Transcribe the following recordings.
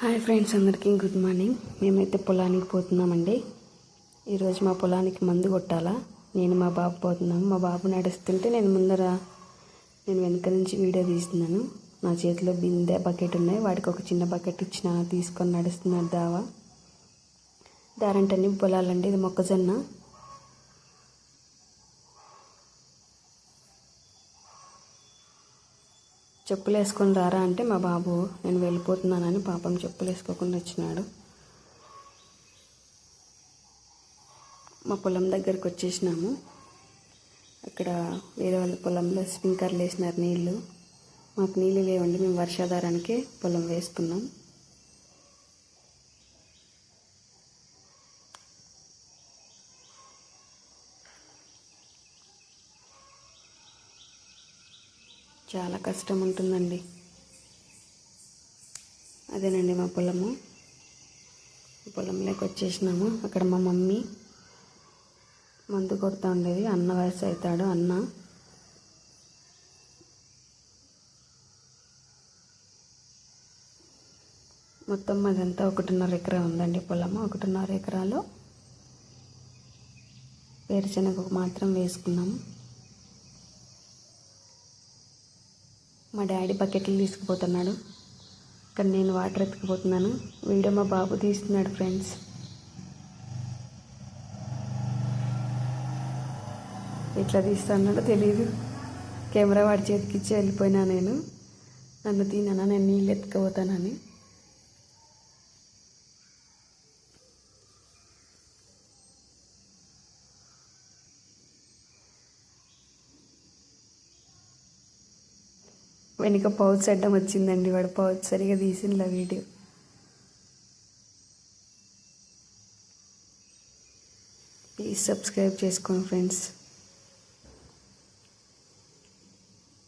Hi friends అందరికీ good morning. మేమైతే పొలానికి పోతున్నామండి. ఈరోజు మా పొలానికి మందు కొట్టాలా? నేను మా బాబు పోతున్నాము మా బాబు నడుస్తుంటే నేను ముందర నేను వెనక నుంచి వీడియో తీస్తున్నాను. నా చేతిలో బిందె బకెట్ ఉన్నాయి. వాడికి ఒక చిన్న బకెట్ ఇచ్చిన తీసుకొని నడుస్తున్నాడు దావా. దారంటని పొలాలండి ఇది మొక్కజొన్న. చెప్పులు వేసుకొని రారా అంటే మా బాబు నేను వెళ్ళిపోతున్నానని పాపం చెప్పులు వేసుకోకుండా వచ్చినాడు. మా పొలం దగ్గరకు వచ్చేసినాము. అక్కడ వేరే వాళ్ళ పొలంలో స్ప్రింకర్లు వేసినారు నీళ్ళు మాకు నీళ్ళు లేవండి మేము వర్షాధారానికే పొలం వేసుకున్నాం. చాలా కష్టం ఉంటుందండి. అదేనండి మా పొలము. పొలంలోకి వచ్చేసినాము. అక్కడ మా మమ్మీ మందు కొడుతూ ఉండేది. అన్న వయసు అవుతాడు అన్న. మొత్తం అదంతా ఒకటిన్నర ఎకరా ఉందండి పొలము. ఒకటిన్నర ఎకరాలో వేరుశనగ మాత్రం వేసుకున్నాము. మా డాడీ బకెట్లు తీసుకుపోతున్నాడు. ఇక్కడ నేను వాటర్ ఎత్తుకుపోతున్నాను. వీడియో మా బాబు తీస్తున్నాడు ఫ్రెండ్స్. ఎట్లా తీస్తున్నాడో తెలియదు కెమెరా వాడి చేతికి ఇచ్చి వెళ్ళిపోయినా నేను. నన్ను తిన్నానా నేను నీళ్ళు ఎత్తుకుపోతానని. వెనుక పౌచ్ అడ్డం వచ్చిందండి. వాడు పౌచ్ సరిగా తీసిండ్ల వీడియో. ప్లీజ్ సబ్స్క్రైబ్ చేసుకోండి ఫ్రెండ్స్.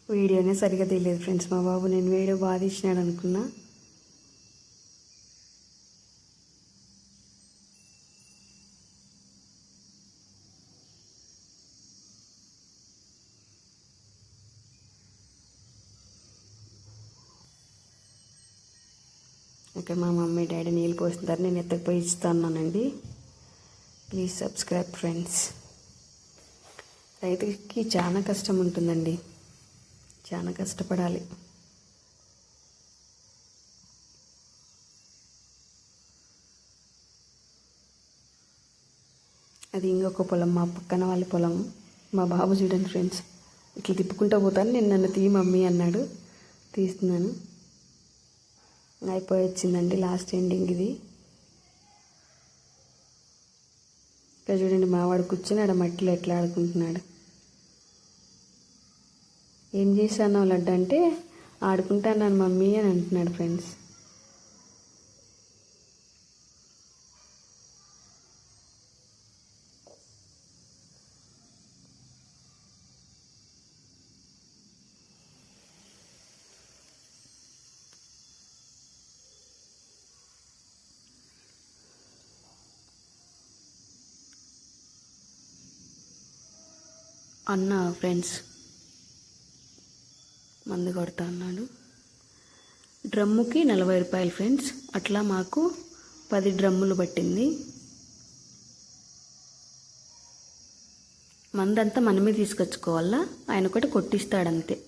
వీడియోనే సరిగా తెలియదు ఫ్రెండ్స్. మా బాబు నేను వీడియో బాగా తీసినాడు అనుకున్నా. ఇక్కడ మా మమ్మీ డాడీ నీళ్ళు పోస్తున్నారు. నేను ఎత్తకపోయి ఇస్తానండి ప్లీజ్ సబ్స్క్రైబ్ ఫ్రెండ్స్ రైతుకి చాలా కష్టం ఉంటుందండి. చాలా కష్టపడాలి. అది ఇంకొక పొలం మా పక్కన వాళ్ళ పొలం. మా బాబు చూడండి ఫ్రెండ్స్ ఇట్లా తిప్పుకుంటూ పోతాను. నేను నన్ను తీ మమ్మీ అన్నాడు. తీస్తున్నాను. అయిపోయి వచ్చిందండి లాస్ట్ ఎండింగ్ ఇది. ఇక్కడ చూడండి మావాడు కూర్చున్నాడు ఆడ మట్టిలో ఎట్లా ఆడుకుంటున్నాడు. ఏం చేశాను లడ్డు అంటే ఆడుకుంటాను మమ్మీ అని అంటున్నాడు ఫ్రెండ్స్. అన్న ఫ్రెండ్స్ మందు కొడతా అన్నాడు. డ్రమ్ముకి నలభై రూపాయలు ఫ్రెండ్స్ అట్లా మాకు పది డ్రమ్ములు పట్టింది. మందంతా మనమే తీసుకొచ్చుకోవాలా? ఆయన ఒకటి కొట్టిస్తాడంతే.